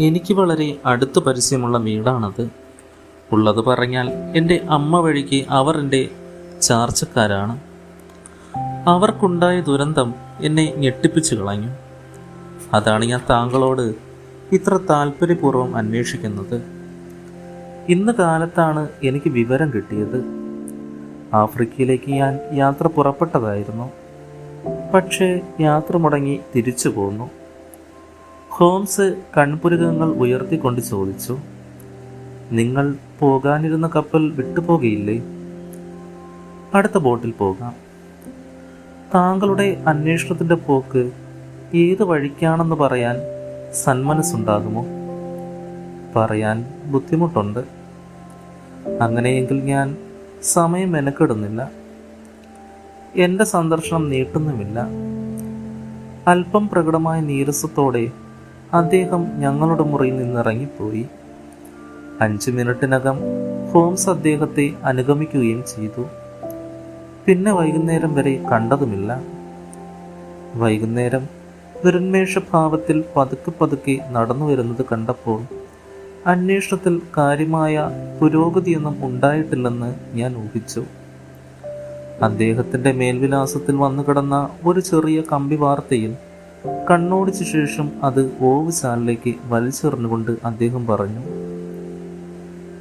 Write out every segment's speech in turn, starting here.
എനിക്ക് വളരെ അടുത്ത് പരിചയമുള്ള വീടാണത്. ഉള്ളത് പറഞ്ഞാൽ എന്റെ അമ്മ വഴിക്ക് അവർ എന്റെ ചാർച്ചക്കാരാണ്. അവർക്കുണ്ടായ ദുരന്തം എന്നെ ഞെട്ടിപ്പിച്ചു കളഞ്ഞു. അതാണ് ഞാൻ താങ്കളോട് ഇത്ര താല്പര്യപൂർവം അന്വേഷിക്കുന്നത്. ഇന്ന് കാലത്താണ് എനിക്ക് വിവരം കിട്ടിയത്. ആഫ്രിക്കയിലേക്ക് ഞാൻ യാത്ര പുറപ്പെട്ടതായിരുന്നു. പക്ഷേ യാത്ര മുടങ്ങി തിരിച്ചു പോന്നു. ഹോംസ് കൺപുരുകങ്ങൾ ഉയർത്തിക്കൊണ്ട് ചോദിച്ചു നിങ്ങൾ പോകാനിരുന്ന കപ്പൽ വിട്ടുപോകയില്ലേ? അടുത്ത ബോട്ടിൽ പോകാം. താങ്കളുടെ അന്വേഷണത്തിന്റെ പോക്ക് ഏത് വഴിക്കാണെന്ന് പറയാൻ സന്മനസ്സുണ്ടാകുമോ? പറയാൻ ബുദ്ധിമുട്ടുണ്ട്. അങ്ങനെയെങ്കിൽ ഞാൻ സമയം മെനക്കെടുന്നില്ല. എന്റെ സന്ദർശനം നീട്ടുന്നുമില്ല. അല്പം പ്രകടമായ നീരസത്തോടെ അദ്ദേഹം ഞങ്ങളുടെ മുറിയിൽ നിന്നിറങ്ങിപ്പോയി. അഞ്ച് മിനിറ്റിനകം ഹോംസ് അദ്ദേഹത്തെ അനുഗമിക്കുകയും ചെയ്തു. പിന്നെ വൈകുന്നേരം വരെ കണ്ടതുമില്ല. വൈകുന്നേരം ദുരന്മേഷഭാവത്തിൽ പതുക്കെ പതുക്കെ നടന്നു വരുന്നത് കണ്ടപ്പോൾ അന്വേഷണത്തിൽ കാര്യമായ പുരോഗതിയൊന്നും ഉണ്ടായിട്ടില്ലെന്ന് ഞാൻ ഊഹിച്ചു. അദ്ദേഹത്തിന്റെ മേൽവിലാസത്തിൽ വന്നു കിടന്ന ഒരു ചെറിയ കമ്പി വാർത്തയിൽ കണ്ണോടിച്ച ശേഷം അത് ഓവുചാലിലേക്ക് വലിച്ചെറിഞ്ഞുകൊണ്ട് അദ്ദേഹം പറഞ്ഞു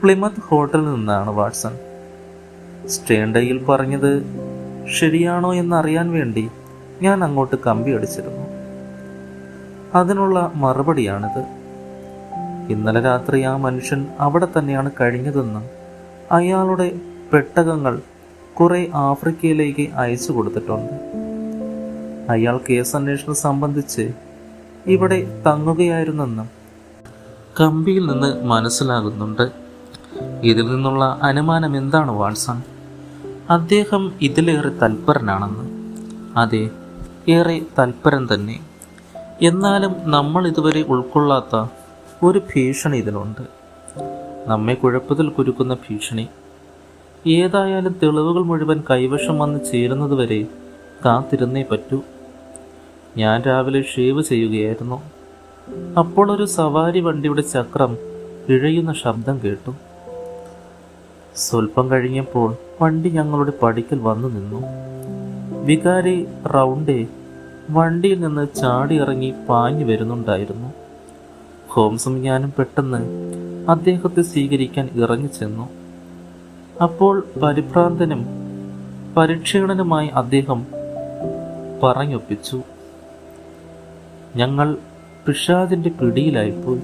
പ്ലിമത്ത് ഹോട്ടലിൽ നിന്നാണ് വാട്സൺ. സ്റ്റേണ്ടയിൽ പറഞ്ഞത് ശരിയാണോ എന്നറിയാൻ വേണ്ടി ഞാൻ അങ്ങോട്ട് കമ്പി അടിച്ചിരുന്നു. അതിനുള്ള മറുപടിയാണിത്. ഇന്നലെ രാത്രി ആ മനുഷ്യൻ അവിടെ തന്നെയാണ് കഴിഞ്ഞതെന്നും അയാളുടെ പെട്ടകങ്ങൾ കുറെ ആഫ്രിക്കയിലേക്ക് അയച്ചു കൊടുത്തിട്ടുണ്ട്. അയാൾ കേസ് അന്വേഷണം സംബന്ധിച്ച് ഇവിടെ തങ്ങുകയായിരുന്നെന്നും കമ്പിയിൽ നിന്ന് മനസ്സിലാകുന്നുണ്ട്. ഇതിൽ നിന്നുള്ള അനുമാനം എന്താണ് വാട്സൺ? അദ്ദേഹം ഇതിലേറെ തൽപരനാണെന്ന്. അതെ ഏറെ തൽപരൻ തന്നെ. എന്നാലും നമ്മൾ ഇതുവരെ ഉൾക്കൊള്ളാത്ത ഒരു ഭീഷണി ഇതിലുണ്ട്. നമ്മെ കുഴപ്പത്തിൽ കുരുക്കുന്ന ഭീഷണി. ഏതായാലും തെളിവുകൾ മുഴുവൻ കൈവശം വന്ന് ചേരുന്നതുവരെ കാത്തിരുന്നേ പറ്റൂ. ഞാൻ രാവിലെ ഷേവ് ചെയ്യുകയായിരുന്നു. അപ്പോൾ ഒരു സവാരി വണ്ടിയുടെ ചക്രം ഇഴയുന്ന ശബ്ദം കേട്ടു. സ്വല്പം കഴിഞ്ഞപ്പോൾ വണ്ടി ഞങ്ങളുടെ പടിക്കൽ വന്നു നിന്നു. വികാരി റൗണ്ടേ വണ്ടിയിൽ നിന്ന് ചാടി ഇറങ്ങി പാഞ്ഞു വരുന്നുണ്ടായിരുന്നു. ഹോംസും ഞാനും പെട്ടെന്ന് അദ്ദേഹത്തെ സ്വീകരിക്കാൻ ഇറങ്ങി ചെന്നു. അപ്പോൾ പരിഭ്രാന്തനും പരിക്ഷീണനുമായി അദ്ദേഹം പറഞ്ഞൊപ്പിച്ചു. ഞങ്ങൾ പിഷാജിന്റെ പിടിയിലായിപ്പോയി.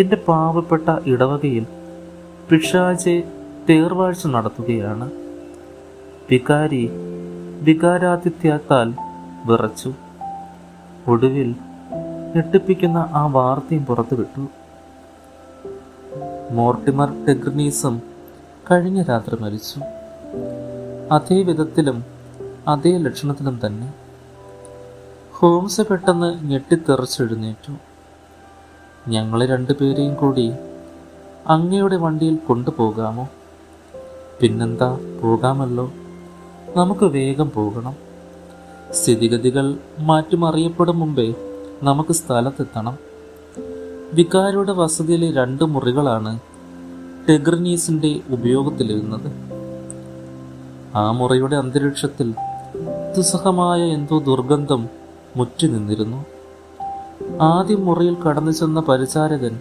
എന്റെ പാവപ്പെട്ട ഇടവകയിൽ പിഷാജെ തേർവാഴ്ച നടത്തുകയാണ്. വികാരി വികാരാതിഥ്യത്താൽ വിറച്ചു. ഒടുവിൽ ഞെട്ടിപ്പിക്കുന്ന ആ വാർത്തയും പുറത്തുവിട്ടു. മോർട്ടിമർ ടെഗ്രനീസും കഴിഞ്ഞ രാത്രി മരിച്ചു. അതേ വിധത്തിലും അതേ ലക്ഷണത്തിലും തന്നെ. ഹോംസ് പെട്ടെന്ന് ഞെട്ടിത്തെറിച്ചെഴുന്നേറ്റു. ഞങ്ങൾ രണ്ടുപേരെയും കൂടി അങ്ങയുടെ വണ്ടിയിൽ കൊണ്ടുപോകാമോ? പിന്നെന്താ പോകാമല്ലോ? നമുക്ക് വേഗം പോകണം. സ്ഥിതിഗതികൾ മാറ്റുമറിയപ്പെടും മുമ്പേ നമുക്ക് സ്ഥലത്തെത്തണം. വികാരിയുടെ വസതിയിലെ രണ്ട് മുറികളാണ് ടെഗ്രനീസിന്റെ ഉപയോഗത്തിലിരുന്നത്. ആ മുറിയുടെ അന്തരീക്ഷത്തിൽ ദുസ്സഹമായ എന്തോ ദുർഗന്ധം മുറ്റി നിന്നിരുന്നു. ആദ്യം മുറിയിൽ കടന്നു ചെന്ന പരിചാരകൻ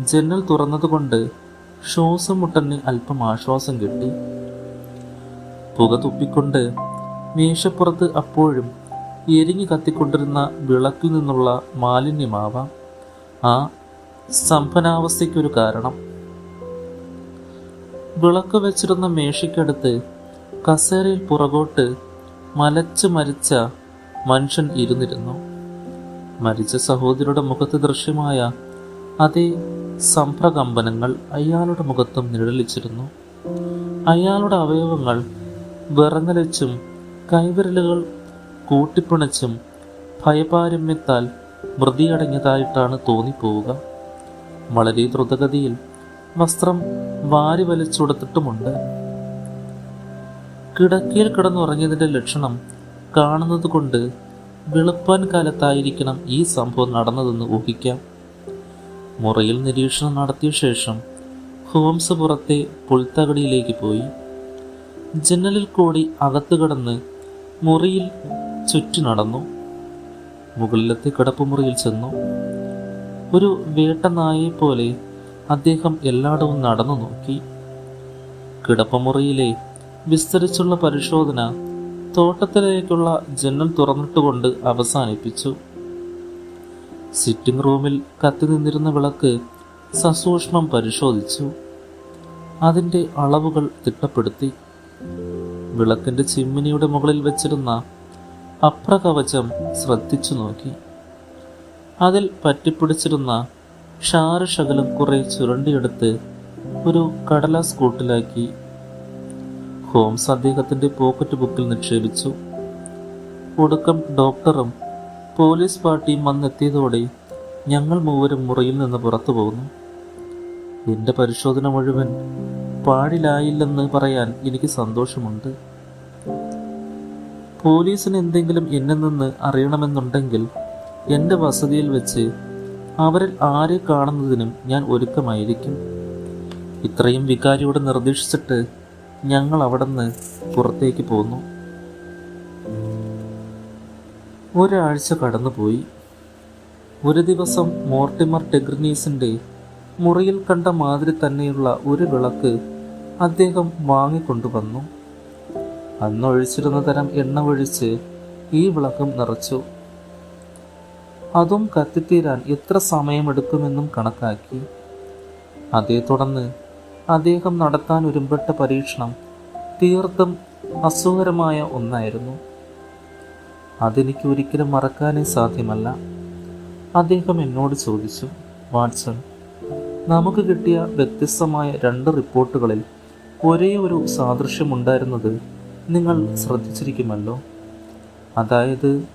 ജനൽ തുറന്നതുകൊണ്ട് ശ്വാസം മുട്ടന് അല്പം ആശ്വാസം കിട്ടി. പുക തുപ്പിക്കൊണ്ട് മേശപ്പുറത്ത് അപ്പോഴും എരിഞ്ഞു കത്തിക്കൊണ്ടിരുന്ന വിളക്കിൽ നിന്നുള്ള മാലിന്യമാവാം. ആ സമ്പനാവസ്ഥയ്ക്കൊരു കാരണം. വിളക്ക് വെച്ചിരുന്ന മേശയ്ക്കടുത്ത് കസേരയിൽ പുറകോട്ട് മലച്ചു മരിച്ച മനുഷ്യൻ ഇരുന്നിരുന്നു. മരിച്ച സഹോദരിയുടെ മുഖത്ത് ദൃശ്യമായ അതേ സംഭ്രകമ്പനങ്ങൾ അയാളുടെ മുഖത്തും നിഴലിച്ചിരുന്നു. അയാളുടെ അവയവങ്ങൾ വിറങ്ങലിച്ചും കൈവിരലുകൾ കൂട്ടിപ്പിണച്ചും ഭയപാരമ്യത്താൽ വൃതിയടങ്ങിയതായിട്ടാണ് തോന്നിപ്പോവുക. വളരെ ദ്രുതഗതിയിൽ വസ്ത്രം വാരി വലിച്ചുടുത്തിട്ടുമുണ്ട്. കിടക്കയിൽ കിടന്നുറങ്ങിയതിന്റെ ലക്ഷണം കാണുന്നത് കൊണ്ട് വെളുപ്പാൻ കാലത്തായിരിക്കണം ഈ സംഭവം നടന്നതെന്ന് ഊഹിക്കാം. മുറിയിൽ നിരീക്ഷണം നടത്തിയ ശേഷം ഹോംസ് പുറത്തെ പുൽത്തകടിയിലേക്ക് പോയി. ജനലിൽ കൂടി അകത്തു കടന്ന് മുറിയിൽ ചുറ്റി നടന്നു. മുകളിലത്തെ കിടപ്പുമുറിയിൽ ചെന്നു. ഒരു വേട്ടനായെ പോലെ അദ്ദേഹം എല്ലായിടവും നടന്നു നോക്കി. കിടപ്പുമുറിയിലെ വിസ്തരിച്ചുള്ള പരിശോധന തോട്ടത്തിലേക്കുള്ള ജനൽ തുറന്നിട്ടുകൊണ്ട് അവസാനിപ്പിച്ചു. സിറ്റിംഗ് റൂമിൽ കത്തി നിന്നിരുന്ന വിളക്ക് സസൂക്ഷ്മം പരിശോധിച്ചു. അതിന്റെ അളവുകൾ തിട്ടപ്പെടുത്തി. വിളക്കിന്റെ ചിമ്മിനിയുടെ മുകളിൽ വെച്ചിരുന്ന അപ്രകവചം ശ്രദ്ധിച്ചു നോക്കി. അതിൽ പറ്റിപ്പിടിച്ചിരുന്ന ക്ഷാരശകലം കുറെ ചുരണ്ടിയെടുത്ത് ഒരു കടലാസ് കൂട്ടിലാക്കി ഹോംസ് അദ്ദേഹത്തിന്റെ പോക്കറ്റ് ബുക്കിൽ നിക്ഷേപിച്ചു. ഒടുക്കം ഡോക്ടറും പോലീസ് പാർട്ടിയും വന്നെത്തിയതോടെ ഞങ്ങൾ മൂവരും മുറിയിൽ നിന്ന് പുറത്തു പോകുന്നു എന്റെ പരിശോധന മുഴുവൻ പാടിലായില്ലെന്ന് പറയാൻ എനിക്ക് സന്തോഷമുണ്ട്. പോലീസിന് എന്തെങ്കിലും എന്നിൽ നിന്ന് അറിയണമെന്നുണ്ടെങ്കിൽ എന്റെ വസതിയിൽ വെച്ച് അവരിൽ ആരെ കാണുന്നതിനും ഞാൻ ഒരുക്കമായിരിക്കും. ഇത്രയും വികാരിയോട് നിർദ്ദേശിച്ചിട്ട് ഞങ്ങൾ അവിടെ നിന്ന് പുറത്തേക്ക് പോന്നു. ഒരാഴ്ച കടന്നുപോയി. ഒരു ദിവസം മോർട്ടിമർ ടെഗ്രിനീസിന്റെ മുറിയിൽ കണ്ട മാതിരി തന്നെയുള്ള ഒരു വിളക്ക് അദ്ദേഹം വാങ്ങിക്കൊണ്ടുവന്നു. അന്ന് ഒഴിച്ചിരുന്ന തരം എണ്ണ ഒഴിച്ച് ഈ വിളക്കും നിറച്ചു. അതും കത്തിത്തീരാൻ എത്ര സമയമെടുക്കുമെന്നും കണക്കാക്കി. അതേ തുടർന്ന് അദ്ദേഹം നടത്താൻ ഒരുമ്പെട്ട പരീക്ഷണം തീർത്തും അസുഖകരമായ ഒന്നായിരുന്നു. അതെനിക്ക് ഒരിക്കലും മറക്കാനേ സാധ്യമല്ല. അദ്ദേഹം എന്നോട് ചോദിച്ചു വാട്സൺ നമുക്ക് കിട്ടിയ വ്യത്യസ്തമായ രണ്ട് റിപ്പോർട്ടുകളിൽ ഒരേ ഒരു സാദൃശ്യമുണ്ടായിരുന്നത് നിങ്ങൾ ശ്രദ്ധിച്ചിരിക്കുമല്ലോ. അതായത്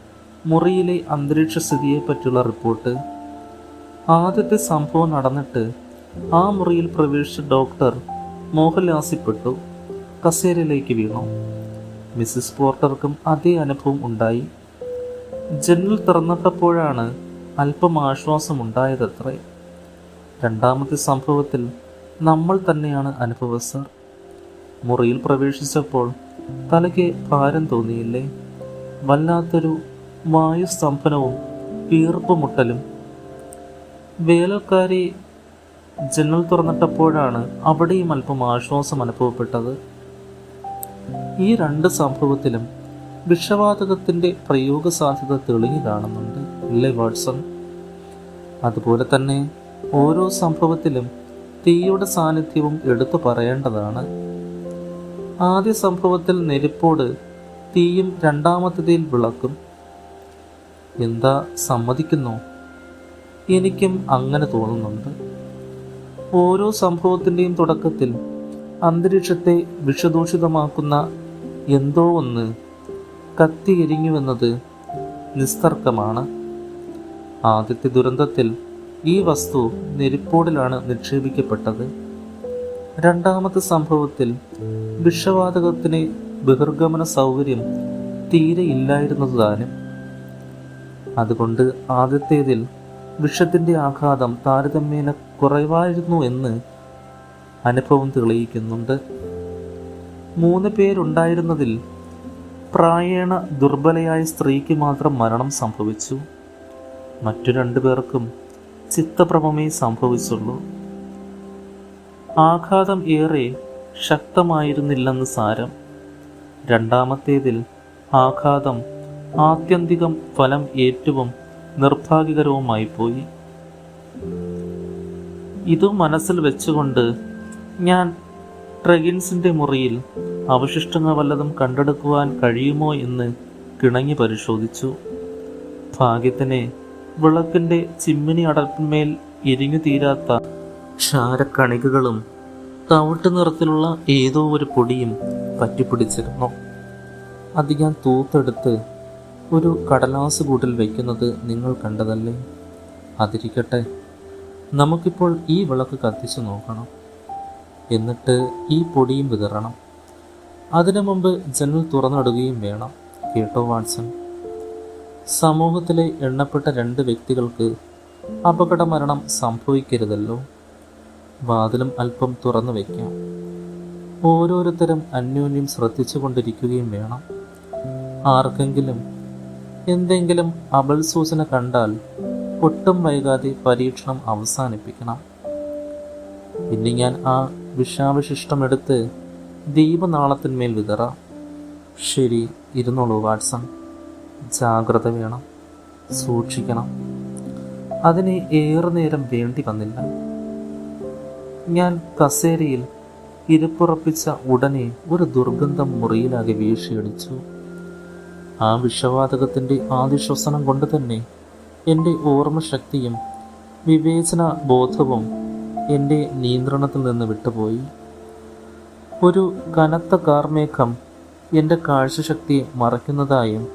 മുറിയിലെ അന്തരീക്ഷ സ്ഥിതിയെപ്പറ്റിയുള്ള റിപ്പോർട്ട്. ആദ്യത്തെ സംഭവം നടന്നിട്ട് ആ മുറിയിൽ പ്രവേശിച്ച ഡോക്ടർ മോഹൻലാസിപ്പെട്ടു കസേരയിലേക്ക് വീണു. മിസ്സിസ് പോർട്ടർക്കും അതേ അനുഭവം ഉണ്ടായി. ജനൽ തുറന്നിട്ടപ്പോഴാണ് അല്പം ആശ്വാസമുണ്ടായതത്രേ. രണ്ടാമത്തെ സംഭവത്തിൽ നമ്മൾ തന്നെയാണ് അനുഭവസ്ഥർ മുറിയിൽ പ്രവേശിച്ചപ്പോൾ തലയ്ക്ക് ഭാരം തോന്നിയില്ലേ? വല്ലാത്തൊരു വായുസ്തംഭനവും വീർപ്പുമുട്ടലും. വേലക്കാരി ജനൽ തുറന്നിട്ടപ്പോഴാണ് അവിടെയും അല്പം ആശ്വാസം അനുഭവപ്പെട്ടത്. ഈ രണ്ട് സംഭവത്തിലും വിഷവാതകത്തിന്റെ പ്രയോഗ സാധ്യത തെളിഞ്ഞു കാണുന്നുണ്ട് ഇല്ലേ വാട്സൺ? അതുപോലെ തന്നെ ഓരോ സംഭവത്തിലും തീയുടെ സാന്നിധ്യവും എടുത്തു പറയേണ്ടതാണ്. ആദ്യ സംഭവത്തിൽ നെരിപ്പോട് തീയും രണ്ടാമത്തേതിൽ വിളക്കും. എന്താ സമ്മതിക്കുന്നു? എനിക്കും അങ്ങനെ തോന്നുന്നുണ്ട്. ഓരോ സംഭവത്തിന്റെയും തുടക്കത്തിൽ അന്തരീക്ഷത്തെ വിഷദൂഷിതമാക്കുന്ന എന്തോ ഒന്ന് കത്തി എരിഞ്ഞുവെന്നത് നിസ്തർക്കമാണ്. ആദ്യത്തെ ദുരന്തത്തിൽ ഈ വസ്തു നെരിപ്പോടിലാണ് നിക്ഷേപിക്കപ്പെട്ടത്. രണ്ടാമത്തെ സംഭവത്തിൽ വിഷവാതകത്തിന് ബഹിർഗമന സൗകര്യം തീരെ ഇല്ലായിരുന്നതു താനും അതുകൊണ്ട് ആദ്യത്തേതിൽ വിഷത്തിന്റെ ആഘാതം താരതമ്യേന കുറവായിരുന്നു എന്ന് അനുഭവം തെളിയിക്കുന്നുണ്ട്. മൂന്ന് പേരുണ്ടായിരുന്നതിൽ പ്രായേണ ദുർബലയായ സ്ത്രീക്ക് മാത്രം മരണം സംഭവിച്ചു. മറ്റു രണ്ടു പേർക്കും ചിത്തഭ്രമമേ സംഭവിച്ചുള്ളൂ. ആഘാതം ഏറെ ശക്തമായിരുന്നില്ലെന്ന് സാരം. രണ്ടാമത്തേതിൽ ആഘാതം ആത്യന്തികം ഫലം ഏറ്റവും നിർഭാഗ്യകരവുമായി പോയി. ഇതു മനസ്സിൽ വെച്ചുകൊണ്ട് ഞാൻ ട്രഗിൻസിന്റെ മുറിയിൽ അവശിഷ്ടങ്ങൾ വല്ലതും കണ്ടെടുക്കുവാൻ കഴിയുമോ എന്ന് കിണങ്ങി പരിശോധിച്ചു. ഭാഗ്യത്തിന് വിളക്കിന്റെ ചിമ്മിനി അടപ്പിന്മേൽ ഇരിഞ്ഞു തീരാത്ത ക്ഷാരക്കണികകളും തവിട്ട് നിറത്തിലുള്ള ഏതോ ഒരു പൊടിയും പറ്റിപ്പിടിച്ചിരുന്നു. അത് ഞാൻ തൂത്തെടുത്ത് ഒരു കടലാസ് കൂട്ടിൽ വയ്ക്കുന്നത് നിങ്ങൾ കണ്ടതല്ലേ? അതിരിക്കട്ടെ. നമുക്കിപ്പോൾ ഈ വിളക്ക് കത്തിച്ച് നോക്കണം. എന്നിട്ട് ഈ പൊടിയും വിതറണം. അതിനു മുമ്പ് ജനൽ തുറന്നിടുകയും വേണം. കേട്ടോ വാട്സൺ? സമൂഹത്തിലെ എണ്ണപ്പെട്ട രണ്ട് വ്യക്തികൾക്ക് അപകട മരണം സംഭവിക്കരുതല്ലോ. വാതിലും അല്പം തുറന്നു വയ്ക്കാം ഓരോരുത്തരും അന്യോന്യം ശ്രദ്ധിച്ചു കൊണ്ടിരിക്കുകയും വേണം. ആർക്കെങ്കിലും എന്തെങ്കിലും അബൽ സൂചന കണ്ടാൽ ഒട്ടും വൈകാതെ പരീക്ഷണം അവസാനിപ്പിക്കണം. പിന്നെ ഞാൻ ആ വിഷാവശിഷ്ടമെടുത്ത് ദീപനാളത്തിന്മേൽ വിതറാം. ശരി ഇരുന്നോളൂ വാട്സൺ. ജാഗ്രത വേണം. സൂക്ഷിക്കണം. അതിന് ഏറെ നേരം വേണ്ടി വന്നില്ല. ഞാൻ കസേരയിൽ ഇരുപ്പുറപ്പിച്ച ഉടനെ ഒരു ദുർഗന്ധം മുറിയിലാകെ വീഴ്ചയടിച്ചു ആ വിഷവാതകത്തിന്റെ ആദ്യ ശ്വസനം കൊണ്ട് തന്നെ എന്റെ ഓർമ്മശക്തിയും വിവേചന ബോധവും എന്റെ നിയന്ത്രണത്തിൽ നിന്ന് വിട്ടുപോയി. ഒരു കനത്ത കാർമേഘം എന്റെ കാഴ്ചശക്തിയെ മറയ്ക്കുന്നതായും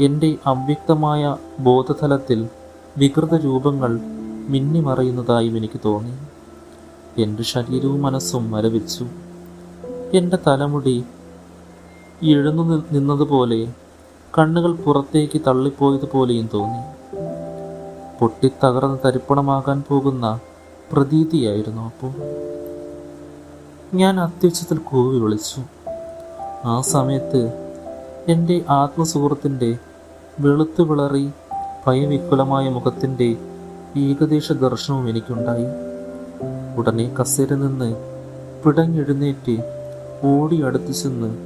എന്റെ അവ്യക്തമായ ബോധതലത്തിൽ വികൃത രൂപങ്ങൾ മിന്നിമറയുന്നതായും എനിക്ക് തോന്നി. എന്റെ ശരീരവും മനസ്സും മരവിച്ചു. എന്റെ തലമുടി എഴുന്നു നിന്നതുപോലെ കണ്ണുകൾ പുറത്തേക്ക് തള്ളിപ്പോയതുപോലെയും തോന്നി. പൊട്ടിത്തകർന്ന് തരിപ്പണമാകാൻ പോകുന്ന പ്രതീതിയായിരുന്നു അപ്പോൾ. ഞാൻ അത്യുച്ചത്തിൽ കൂവി വിളിച്ചു. ആ സമയത്ത് എന്റെ ആത്മസുഹൃത്തിന്റെ വെളുത്തു വിളറി ഭയവിക്കുലമായ മുഖത്തിന്റെ ഏകദേശ ദർശനവും എനിക്കുണ്ടായി. ഉടനെ കസേര നിന്ന് പിടഞ്ഞെഴുന്നേറ്റ് ഓടി അടുത്തു ചെന്ന്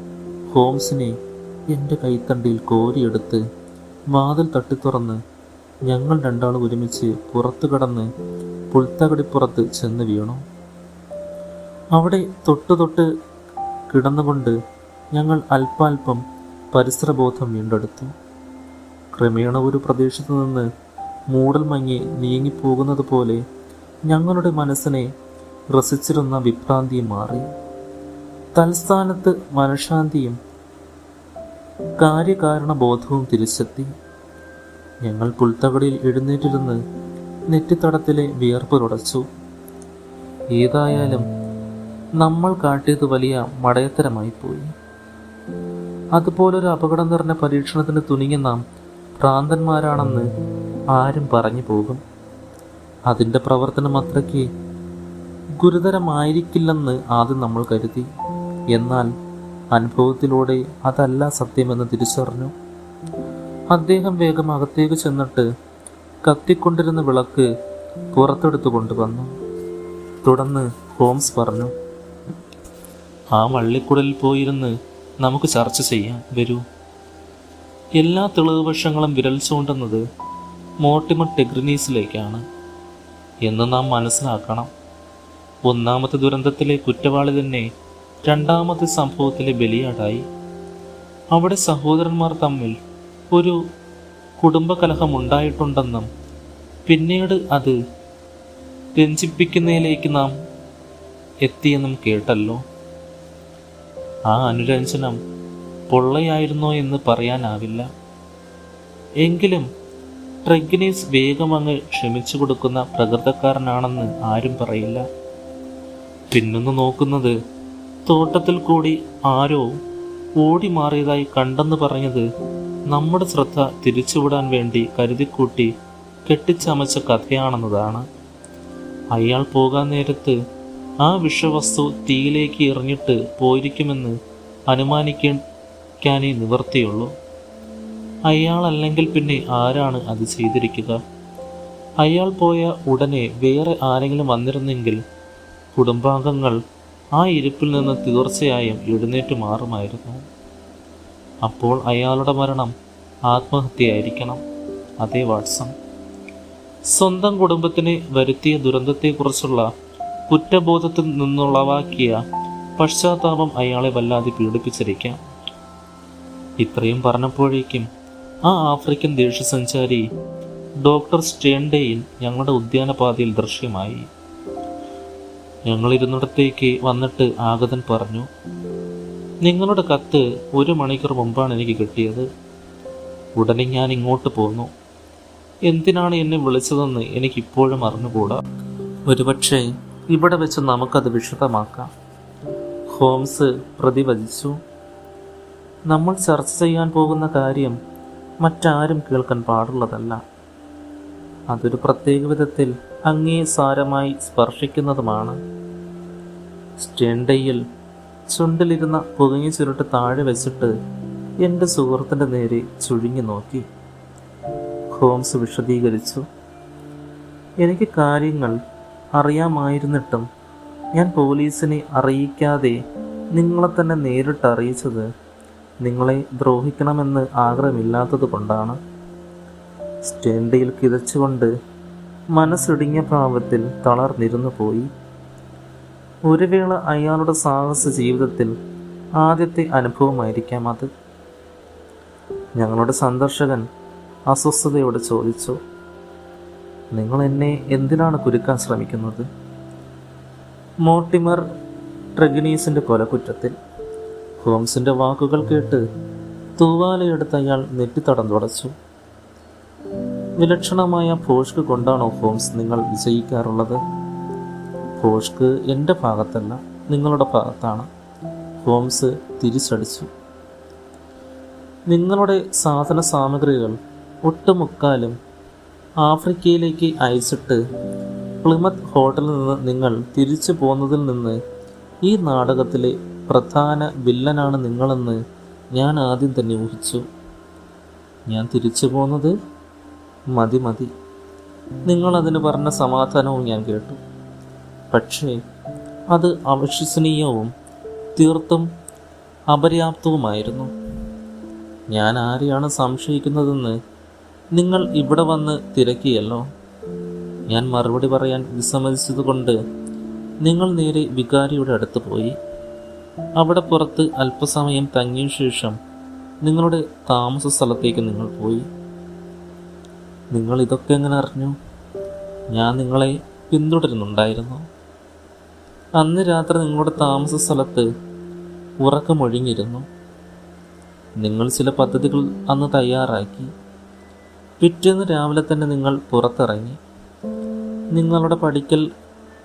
ഹോംസിനെ എന്റെ കൈത്തണ്ടിയിൽ കോരിയെടുത്ത് വാതിൽ തട്ടിത്തുറന്ന് ഞങ്ങൾ രണ്ടാളും ഒരുമിച്ച് പുറത്തു കടന്ന് പുൽത്തകടിപ്പുറത്ത് ചെന്ന് വീണു. അവിടെ തൊട്ട് തൊട്ട് കിടന്നുകൊണ്ട് ഞങ്ങൾ അല്പാൽപം പരിസരബോധം വീണ്ടെടുത്തു. ക്രമേണ ഒരു പ്രദേശത്തു നിന്ന് മൂടൽ മങ്ങി നീങ്ങിപ്പോകുന്നത് പോലെ ഞങ്ങളുടെ മനസ്സിനെ രസിച്ചിരുന്ന വിഭ്രാന്തി മാറി. തൽസ്ഥാനത്ത് മനഃശാന്തിയും കാര്യകാരണബോധവും തിരിച്ചെത്തി. ഞങ്ങൾ പുൽത്തകടിയിൽ എഴുന്നേറ്റിരുന്ന് നെറ്റിത്തടത്തിലെ വിയർപ്പ് തുടച്ചു. ഏതായാലും നമ്മൾ കാട്ടിയത് വലിയ മടയത്തരമായി പോയി അതുപോലൊരു അപകടം നിറഞ്ഞ പരീക്ഷണത്തിന് തുനിങ്ങി നാം ഭ്രാന്തന്മാരാണെന്ന് ആരും പറഞ്ഞു പോകും. അതിന്റെ പ്രവർത്തനം അത്രയ്ക്ക് ഗുരുതരമായിരിക്കില്ലെന്ന് ആദ്യം നമ്മൾ കരുതി. എന്നാൽ അനുഭവത്തിലൂടെ അതല്ല സത്യമെന്ന് തിരിച്ചറിഞ്ഞു. അദ്ദേഹം വേഗം അകത്തേക്ക് ചെന്നിട്ട് കത്തിക്കൊണ്ടിരുന്ന വിളക്ക് പുറത്തെടുത്തു കൊണ്ടുവന്നു. തുടർന്ന് ഹോംസ് പറഞ്ഞു ആ വള്ളിക്കുടലിൽ പോയിരുന്ന് നമുക്ക് ചർച്ച ചെയ്യാം. വരൂ. എല്ലാ തെളിവ് വിരൽ ചൂണ്ടുന്നത് മോട്ടിമ ടെഗ്രിനീസിലേക്കാണ് എന്ന് നാം മനസ്സിലാക്കണം. ഒന്നാമത്തെ ദുരന്തത്തിലെ കുറ്റവാളി തന്നെ രണ്ടാമത്തെ സംഭവത്തിലെ ബലിയാടായി. അവിടെ സഹോദരന്മാർ തമ്മിൽ ഒരു കുടുംബകലഹമുണ്ടായിട്ടുണ്ടെന്നും പിന്നീട് അത് രഞ്ജിപ്പിക്കുന്നതിലേക്ക് നാം എത്തിയെന്നും കേട്ടല്ലോ. ആ അനുരഞ്ജനം പൊള്ളയായിരുന്നോ എന്ന് പറയാനാവില്ല. എങ്കിലും ട്രെഗ്നീസ് വേഗം അങ്ങ് ക്ഷമിച്ചു കൊടുക്കുന്ന പ്രകൃതക്കാരനാണെന്ന് ആരും പറയില്ല. പിന്നൊന്ന് നോക്കുന്നത് തോട്ടത്തിൽ കൂടി ആരോ ഓടി മാറിയതായി കണ്ടെന്ന് പറഞ്ഞത് നമ്മുടെ ശ്രദ്ധ തിരിച്ചുവിടാൻ വേണ്ടി കരുതിക്കൂട്ടി കെട്ടിച്ചമച്ച കഥയാണെന്നതാണ്. അയാൾ പോകാൻ നേരത്ത് ആ വിഷവസ്തു തീയിലേക്ക് എറിഞ്ഞിട്ട് പോയിരിക്കുമെന്ന് അനുമാനിക്കാനേ നിവർത്തിയുള്ളൂ. അയാളല്ലെങ്കിൽ പിന്നെ ആരാണ് അത് ചെയ്തിരിക്കുക? അയാൾ പോയ ഉടനെ വേറെ ആരെങ്കിലും വന്നിരുന്നെങ്കിൽ കുടുംബാംഗങ്ങൾ ആ ഇരിപ്പിൽ നിന്ന് തീർച്ചയായും എഴുന്നേറ്റ് മാറുമായിരുന്നു. അപ്പോൾ അയാളുടെ മരണം ആത്മഹത്യയായിരിക്കണം. അതേ വാട്സൺ സ്വന്തം കുടുംബത്തിന് വരുത്തിയ ദുരന്തത്തെക്കുറിച്ചുള്ള കുറ്റബോധത്തിൽ നിന്നുളവാക്കിയ പശ്ചാത്താപം അയാളെ വല്ലാതെ പീഡിപ്പിച്ചിരിക്കാം. ഇത്രയും പറഞ്ഞപ്പോഴേക്കും ആ ആഫ്രിക്കൻ ദേശസഞ്ചാരി ഡോക്ടർ സ്റ്റേൻഡെയിൻ ഞങ്ങളുടെ ഉദ്യാനപാതയിൽ ദൃശ്യമായി. ഞങ്ങളിരുന്നിടത്തേക്ക് വന്നിട്ട് ആഗതൻ പറഞ്ഞു നിങ്ങളുടെ കത്ത് ഒരു മണിക്കൂർ മുമ്പാണ് എനിക്ക് കിട്ടിയത്. ഉടനെ ഞാൻ ഇങ്ങോട്ട് പോന്നു. എന്തിനാണ് എന്നെ വിളിച്ചതെന്ന് എനിക്കിപ്പോഴും അറിഞ്ഞുകൂടാ? ഒരുപക്ഷെ ഇവിടെ വെച്ച് നമുക്കത് വിശദമാക്കാം. ഹോംസ് പ്രതിവചിച്ചു നമ്മൾ ചർച്ച ചെയ്യാൻ പോകുന്ന കാര്യം മറ്റാരും കേൾക്കാൻ പാടുള്ളതല്ല. അതൊരു പ്രത്യേക വിധത്തിൽ അങ്ങേ സാരമായി സ്പർശിക്കുന്നതുമാണ്. സ്റ്റെൻഡയിൽ ചുണ്ടിലിരുന്ന പുതുങ്ങി ചുരുട്ട് താഴെ വെച്ചിട്ട് എന്റെ സുഹൃത്തിന്റെ നേരെ ചുഴിഞ്ഞു നോക്കി. ഹോംസ് വിശദീകരിച്ചു. എനിക്ക് കാര്യങ്ങൾ അറിയാമായിരുന്നിട്ടും ഞാൻ പോലീസിനെ അറിയിക്കാതെ നിങ്ങളെ തന്നെ നേരിട്ട് അറിയിച്ചത് നിങ്ങളെ ദ്രോഹിക്കണമെന്ന് ആഗ്രഹമില്ലാത്തത് കൊണ്ടാണ് സ്റ്റെൻഡയിൽ കിതച്ചുകൊണ്ട് മനസ്സിടുങ്ങിയ ഭാവത്തിൽ തളർന്നിരുന്നു പോയി. ഒരു വേള അയാളുടെ സാഹസ ജീവിതത്തിൽ ആദ്യത്തെ അനുഭവമായിരിക്കാം അത്. ഞങ്ങളുടെ സന്ദർശകൻ അസ്വസ്ഥതയോടെ ചോദിച്ചു നിങ്ങൾ എന്നെ എന്തിനാണ് കുരുക്കാൻ ശ്രമിക്കുന്നത്? മോർട്ടിമർ ട്രഗിനീസിന്റെ കൊലക്കുറ്റത്തിൽ ഹോംസിന്റെ വാക്കുകൾ കേട്ട് തൂവാലയെടുത്ത് അയാൾ നെറ്റിത്തടം തുടച്ചു. വിലക്ഷണമായ ഫോഷ്ക് കൊണ്ടാണോ ഹോംസ് നിങ്ങൾ വിജയിക്കാറുള്ളത്? ഫോഷ്ക് എന്റെ ഭാഗത്തല്ല നിങ്ങളുടെ ഭാഗത്താണ്. ഹോംസ് തിരിച്ചടിച്ചു. നിങ്ങളുടെ സാധന സാമഗ്രികൾ ഒട്ടുമുക്കാലും ആഫ്രിക്കയിലേക്ക് അയച്ചിട്ട് പ്ലിമത്ത് ഹോട്ടലിൽ നിന്ന് നിങ്ങൾ തിരിച്ചു പോന്നതിൽ നിന്ന് ഈ നാടകത്തിലെ പ്രധാന വില്ലനാണ് നിങ്ങളെന്ന് ഞാൻ ആദ്യം തന്നെ ഊഹിച്ചു. ഞാൻ തിരിച്ചു പോന്നത് മതി മതി. നിങ്ങൾ അതിന് പറഞ്ഞ സമാധാനവും ഞാൻ കേട്ടു. പക്ഷേ അത് അവിശ്വസനീയവും തീർത്തും അപര്യാപ്തവുമായിരുന്നു. ഞാൻ ആരെയാണ് സംശയിക്കുന്നതെന്ന് നിങ്ങൾ ഇവിടെ വന്ന് തിരക്കിയല്ലോ? ഞാൻ മറുപടി പറയാൻ വിസമ്മതിച്ചതുകൊണ്ട് നിങ്ങൾ നേരെ വികാരിയുടെ അടുത്ത് പോയി. അവിടെ പുറത്ത് അല്പസമയം തങ്ങിയ ശേഷം നിങ്ങളുടെ താമസ സ്ഥലത്തേക്ക് നിങ്ങൾ പോയി. നിങ്ങൾ ഇതൊക്കെ എങ്ങനെ അറിഞ്ഞു? ഞാൻ നിങ്ങളെ പിന്തുടരുന്നുണ്ടായിരുന്നു. അന്ന് രാത്രി നിങ്ങളുടെ താമസ സ്ഥലത്ത് ഉറക്കമൊഴിഞ്ഞിരുന്നു. നിങ്ങൾ ചില പദ്ധതികൾ അന്ന് തയ്യാറാക്കി. പിറ്റേന്ന് രാവിലെ തന്നെ നിങ്ങൾ പുറത്തിറങ്ങി. നിങ്ങളുടെ പടിക്കൽ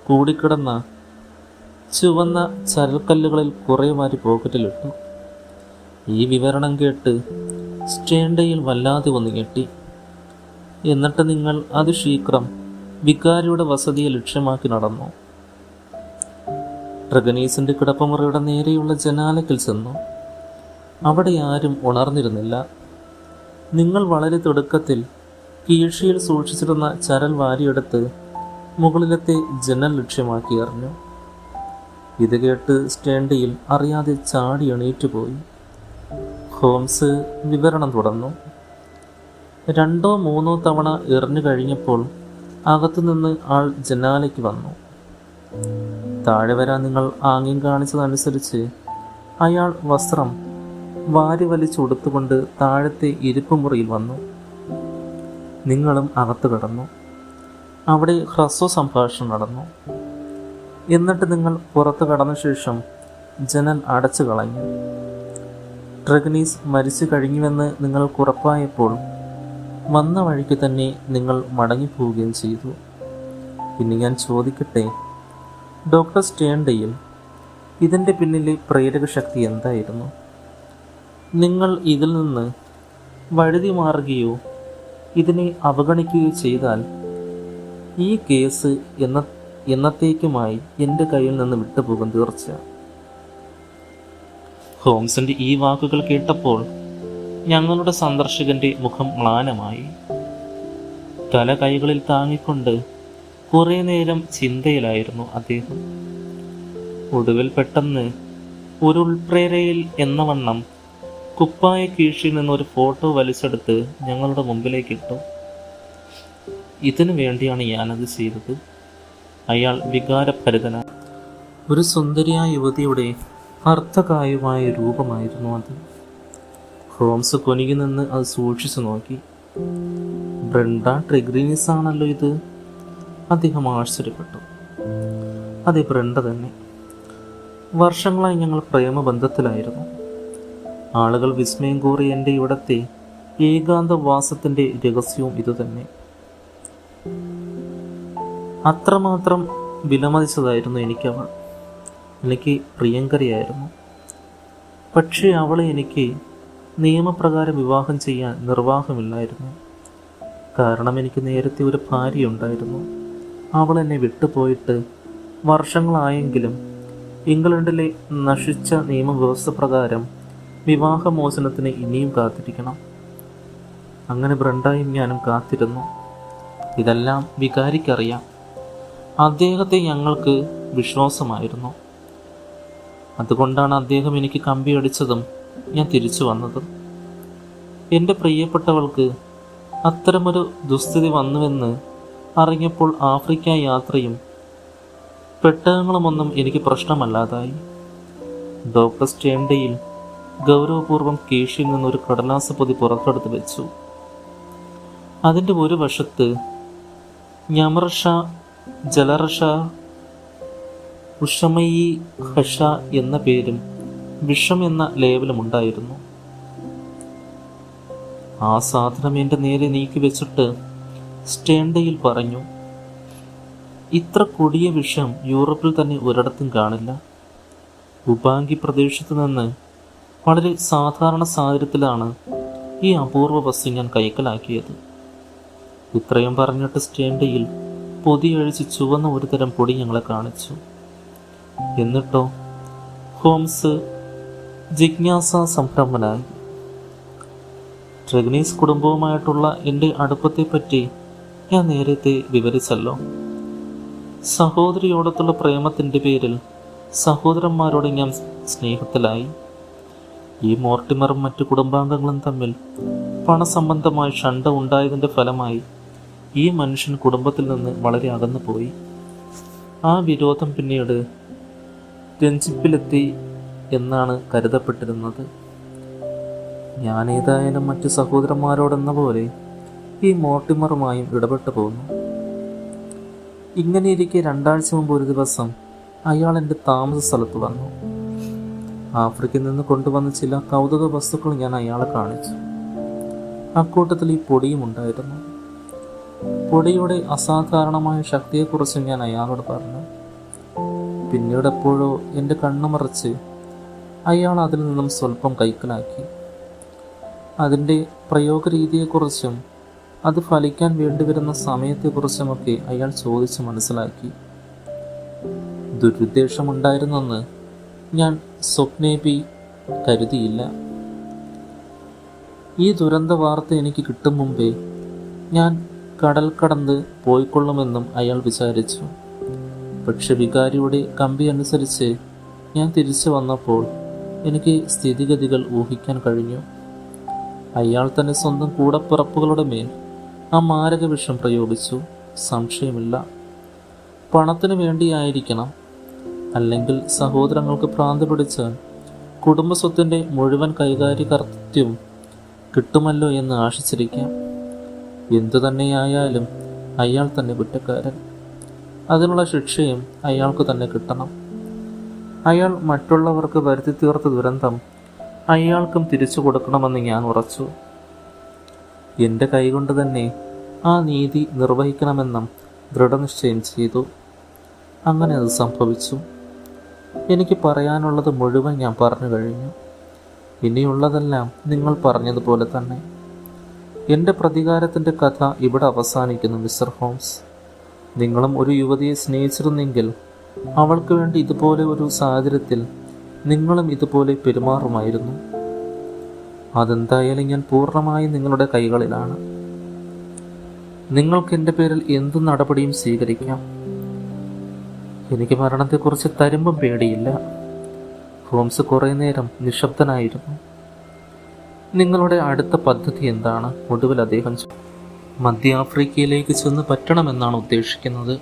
കൂടിക്കിടന്ന ചുവന്ന ചരൽക്കല്ലുകളിൽ കുറേ മാറി പോക്കറ്റിലിട്ടു. ഈ വിവരണം കേട്ട് സ്റ്റേണ്ടയിൽ വല്ലാതെ ഒന്ന് ഞെട്ടി. എന്നിട്ട് നിങ്ങൾ അതിശീഘ്രം വികാരിയുടെ വസതിയെ ലക്ഷ്യമാക്കി നടന്നു. ട്രഗനീസിന്റെ കിടപ്പമുറയുടെ നേരെയുള്ള ജനാലയ്ക്കിൽ ചെന്നു. അവിടെ ആരും ഉണർന്നിരുന്നില്ല. നിങ്ങൾ വളരെ തുടക്കത്തിൽ കീഴ്ചയിൽ സൂക്ഷിച്ചിരുന്ന ചരൽ വാരിയെടുത്ത് മുകളിലത്തെ ജനൽ ലക്ഷ്യമാക്കി എറിഞ്ഞു. ഇത് കേട്ട് സ്റ്റേണ്ടിയിൽ അറിയാതെ ചാടി എണീറ്റുപോയി. ഹോംസ് വിവരണം തുടർന്നു. രണ്ടോ മൂന്നോ തവണ എറിഞ്ഞു കഴിഞ്ഞപ്പോൾ അകത്തുനിന്ന് ആൾ ജനാലയ്ക്ക് വന്നു. താഴെ വരാൻ നിങ്ങൾ ആംഗ്യം കാണിച്ചതനുസരിച്ച് അയാൾ വസ്ത്രം വാരി വലിച്ചുടുത്തുകൊണ്ട് താഴത്തെ ഇരിപ്പുമുറിയിൽ വന്നു. നിങ്ങളും അകത്ത് കിടന്നു. അവിടെ ഹ്രസ്വ സംഭാഷണം നടന്നു. എന്നിട്ട് നിങ്ങൾ പുറത്ത് കടന്ന ശേഷം ജനൽ അടച്ചു കളഞ്ഞു. ട്രഗ്നീസ് മരിച്ചു കഴിഞ്ഞുവെന്ന് നിങ്ങൾക്ക് ഉറപ്പായപ്പോൾ വന്ന വഴിക്ക് തന്നെ നിങ്ങൾ മടങ്ങിപ്പോവുകയും ചെയ്തു. പിന്നെ ഞാൻ ചോദിക്കട്ടെ ഡോക്ടർ സ്റ്റേണ്ടയിൽ ഇതിന്റെ പിന്നിലെ പ്രേരക ശക്തി എന്തായിരുന്നു? നിങ്ങൾ ഇതിൽ നിന്ന് വഴുതി മാറുകയോ ഇതിനെ അവഗണിക്കുകയോ ചെയ്താൽ ഈ കേസ് എന്ന എന്നത്തേക്കുമായി എന്റെ കയ്യിൽ നിന്ന് വിട്ടുപോകും തീർച്ച ഹോംസിന്റെ ഈ വാക്കുകൾ കേട്ടപ്പോൾ ഞങ്ങളുടെ സന്ദർശകന്റെ മുഖം മ്ലാനമായി. തല കൈകളിൽ താങ്ങിക്കൊണ്ട് കുറേ നേരം ചിന്തയിലായിരുന്നു അദ്ദേഹം. ഒടുവിൽ പെട്ടെന്ന് ഒരു ഉൾപ്രേരയിൽ എന്ന വണ്ണം കുപ്പായ കീഴിൽ നിന്ന് ഒരു ഫോട്ടോ വലിച്ചെടുത്ത് ഞങ്ങളുടെ മുമ്പിലേക്ക് ഇട്ടു. ഇതിനു വേണ്ടിയാണ് ഞാനത് ചെയ്തത്. അയാൾ വികാരഭരിതന. ഒരു സുന്ദരിയായ യുവതിയുടെ അർത്ഥകായമായ രൂപമായിരുന്നു അത്. ഹോംസ് കൊനിക്ക് നിന്ന് അത് സൂക്ഷിച്ചു നോക്കി. ബ്രണ്ട ട്രിഗ്രീനിസ് ആണല്ലോ ഇത്. അദ്ദേഹം ആശ്ചര്യപ്പെട്ടു. അതെ ബ്രണ്ട തന്നെ. വർഷങ്ങളായി ഞങ്ങൾ പ്രേമബന്ധത്തിലായിരുന്നു. ആളുകൾ വിസ്മയം കൂറി എന്റെ ഇവിടത്തെ ഏകാന്തവാസത്തിന്റെ രഹസ്യവും ഇതുതന്നെ. അത്രമാത്രം വിലമതിച്ചതായിരുന്നു എനിക്കവൾ. എനിക്ക് പ്രിയങ്കരിയായിരുന്നു. പക്ഷേ അവളെ എനിക്ക് നിയമപ്രകാരം വിവാഹം ചെയ്യാൻ നിർവാഹമില്ലായിരുന്നു. കാരണം എനിക്ക് നേരത്തെ ഒരു ഭാര്യയുണ്ടായിരുന്നു. അവൾ എന്നെ വിട്ടുപോയിട്ട് വർഷങ്ങളായെങ്കിലും ഇംഗ്ലണ്ടിലെ നശിച്ച നിയമവ്യവസ്ഥ പ്രകാരം വിവാഹമോചനത്തിന് ഇനിയും കാത്തിരിക്കണം. അങ്ങനെ ബ്രണ്ടായും ഞാനും കാത്തിരുന്നു. ഇതെല്ലാം വികാരിക്കറിയാം. അദ്ദേഹത്തെ ഞങ്ങൾക്ക് വിശ്വാസമായിരുന്നു. അതുകൊണ്ടാണ് അദ്ദേഹം എനിക്ക് കമ്പിയടിച്ചതും ഞാൻ തിരിച്ചു വന്നത്. എന്റെ പ്രിയപ്പെട്ടവൾക്ക് അത്തരമൊരു ദുസ്ഥിതി വന്നുവെന്ന് അറിഞ്ഞപ്പോൾ ആഫ്രിക്ക യാത്രയും പെട്ടകങ്ങളുമൊന്നും എനിക്ക് പ്രശ്നമല്ലാതായി. ഡോക്ടർ സ്റ്റേൻഡയിൽ ഗൗരവപൂർവം കീഷിൽ നിന്നൊരു കടലാസ പൊതി പുറത്തെടുത്ത് വെച്ചു. അതിന്റെ ഒരു വശത്ത് ഞമർഷ ജലർഷ ഉഷമയി ഹഷ എന്ന പേരും വിഷം എന്ന ലേബലും ഉണ്ടായിരുന്നു. ആ സാധനം എന്റെ നേരെ നീക്കി വെച്ചിട്ട് സ്റ്റേണ്ടയിൽ പറഞ്ഞു ഇത്ര കൊടിയ വിഷം യൂറോപ്പിൽ തന്നെ ഒരിടത്തും കാണില്ല. ഉപാങ്കി പ്രദേശത്ത് നിന്ന് വളരെ സാധാരണ സാഹചര്യത്തിലാണ് ഈ അപൂർവ വസ്തു ഞാൻ കൈക്കലാക്കിയത്. ഇത്രയും പറഞ്ഞിട്ട് സ്റ്റേണ്ടയിൽ പൊതിയഴിച്ച് ചുവന്ന ഒരു തരം പൊടി ഞങ്ങളെ കാണിച്ചു. എന്നിട്ടോ ഹോംസ് ജിജ്ഞാസ സംഭ്രമനായി. ട്രഗ്നീസ് കുടുംബവുമായിട്ടുള്ള എന്റെ അടുപ്പത്തെപ്പറ്റി ഞാൻ നേരത്തെ വിവരിച്ചല്ലോ. സഹോദരിയോടത്തുള്ള പ്രേമത്തിന്റെ പേരിൽ സഹോദരന്മാരോട് ഞാൻ സ്നേഹത്തിലായി. ഈ മോർട്ടിമറും മറ്റു കുടുംബാംഗങ്ങളും തമ്മിൽ പണസംബന്ധമായ ഷണ്ട ഉണ്ടായതിന്റെ ഫലമായി ഈ മനുഷ്യൻ കുടുംബത്തിൽ നിന്ന് വളരെ അകന്നു പോയി ആ വിരോധം പിന്നീട് രഞ്ജിപ്പിലെത്തി എന്നാണ് കരുതപ്പെട്ടിരുന്നത്. ഞാൻ ഏതായാലും മറ്റു സഹോദരന്മാരോടെന്ന പോലെ ഈ മോർട്ടിമറുമായും ഇടപെട്ടു പോന്നു. ഇങ്ങനെയിരിക്കെ രണ്ടാഴ്ച മുമ്പ് ഒരു ദിവസം അയാൾ എന്റെ താമസ സ്ഥലത്ത് വന്നു. ആഫ്രിക്കയിൽ നിന്ന് കൊണ്ടുവന്ന ചില കൗതുക വസ്തുക്കൾ ഞാൻ അയാളെ കാണിച്ചു. അക്കൂട്ടത്തിൽ ഈ പൊടിയും ഉണ്ടായിരുന്നു. പൊടിയുടെ അസാധാരണമായ ശക്തിയെക്കുറിച്ച് ഞാൻ അയാളോട് പറഞ്ഞു. പിന്നീട് എപ്പോഴോ എന്റെ കണ്ണു മറച്ച് അയാൾ അതിൽ നിന്നും സ്വല്പം കൈക്കലാക്കി. അതിന്റെ പ്രയോഗരീതിയെക്കുറിച്ചും അത് ഫലിക്കാൻ വേണ്ടിവരുന്ന സമയത്തെക്കുറിച്ചുമൊക്കെ അയാൾ ചോദിച്ച് മനസ്സിലാക്കി. ദുരുദ്ദേശമുണ്ടായിരുന്നെന്ന് ഞാൻ സ്വപ്നേപി കരുതിയില്ല. ഈ ദുരന്ത വാർത്ത എനിക്ക് കിട്ടും മുമ്പേ ഞാൻ കടൽ കടന്ന് പോയിക്കൊള്ളുമെന്നും അയാൾ വിചാരിച്ചു. പക്ഷെ വികാരിയുടെ കമ്പി അനുസരിച്ച് ഞാൻ തിരിച്ചു വന്നപ്പോൾ എനിക്ക് സ്ഥിതിഗതികൾ ഊഹിക്കാൻ കഴിഞ്ഞു. അയാൾ തന്നെ സ്വന്തം കൂടപ്പിറപ്പുകളുടെ മേൽ ആ മാരക വിഷം പ്രയോഗിച്ചു. സംശയമില്ല. പണത്തിന് വേണ്ടിയായിരിക്കണം. അല്ലെങ്കിൽ സഹോദരങ്ങൾക്ക് ഭ്രാന്ത് പിടിച്ച് കുടുംബസ്വത്തിന്റെ മുഴുവൻ കൈകാര്യകർത്തൃത്വം കിട്ടുമല്ലോ എന്ന് ആശിച്ചിരിക്കാം. എന്തു തന്നെയായാലും അയാൾ തന്നെ കുറ്റക്കാരൻ. അതിനുള്ള ശിക്ഷയും അയാൾക്ക് തന്നെ കിട്ടണം. അയാൾ മറ്റുള്ളവർക്ക് വരുത്തി തീർത്ത ദുരന്തം അയാൾക്കും തിരിച്ചു കൊടുക്കണമെന്ന് ഞാൻ ഉറച്ചു. എന്റെ കൈകൊണ്ട് തന്നെ ആ നീതി നിർവഹിക്കണമെന്നും ദൃഢനിശ്ചയം ചെയ്തു. അങ്ങനെ അത് സംഭവിച്ചു. എനിക്ക് പറയാനുള്ളത് മുഴുവൻ ഞാൻ പറഞ്ഞു കഴിഞ്ഞു. ഇനിയുള്ളതെല്ലാം നിങ്ങൾ പറഞ്ഞതുപോലെ തന്നെ. എന്റെ പ്രതികാരത്തിന്റെ കഥ ഇവിടെ അവസാനിക്കുന്നു മിസ്റ്റർ ഹോംസ്. നിങ്ങളും ഒരു യുവതിയെ സ്നേഹിച്ചിരുന്നെങ്കിൽ അവൾക്ക് വേണ്ടി ഇതുപോലെ ഒരു സാഹചര്യത്തിൽ നിങ്ങളും ഇതുപോലെ പെരുമാറുമായിരുന്നു. അതെന്തായാലും ഞാൻ പൂർണമായും നിങ്ങളുടെ കൈകളിലാണ്. നിങ്ങൾക്ക് എന്റെ പേരിൽ എന്ത് നടപടിയും സ്വീകരിക്കാം. എനിക്ക് മരണത്തെക്കുറിച്ച് തരുമ്പം പേടിയില്ല. ഹോംസ് കുറേ നേരം നിശബ്ദനായിരുന്നു. നിങ്ങളുടെ അടുത്ത പദ്ധതി എന്താണ്? ഒടുവിൽ അദ്ദേഹം മധ്യ ആഫ്രിക്കയിലേക്ക് ചെന്ന് പറ്റണമെന്നാണ് ഉദ്ദേശിക്കുന്നത്.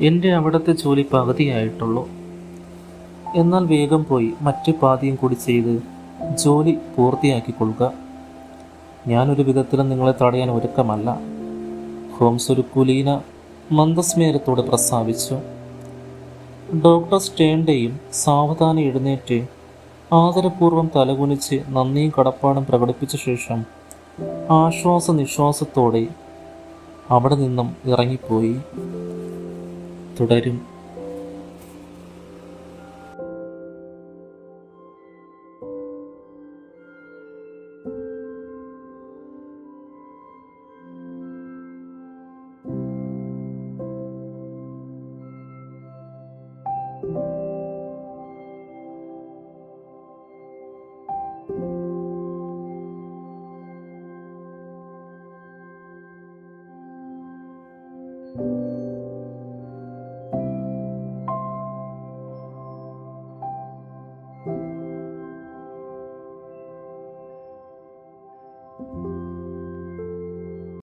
എന്റെ അവിടുത്തെ ജോലി പകുതിയായിട്ടുള്ളൂ. എന്നാൽ വേഗം പോയി മറ്റു പാതിയും കൂടി ചെയ്ത് ജോലി പൂർത്തിയാക്കിക്കൊള്ളുക. ഞാനൊരു വിധത്തിലും നിങ്ങളെ തടയാൻ ഒരുക്കമല്ല. ഹോംസ് ഒരു കുലീന മന്ദസ്മേരത്തോട് പ്രസ്താവിച്ചു. ഡോക്ടർ സ്റ്റേണ്ടയും സാവധാനം എഴുന്നേറ്റ് ആദരപൂർവം തലകുനിച്ച് നന്ദിയും കടപ്പാടും പ്രകടിപ്പിച്ച ശേഷം ആശ്വാസ നിശ്വാസത്തോടെ അവിടെ നിന്നും ഇറങ്ങിപ്പോയി. തുടരും.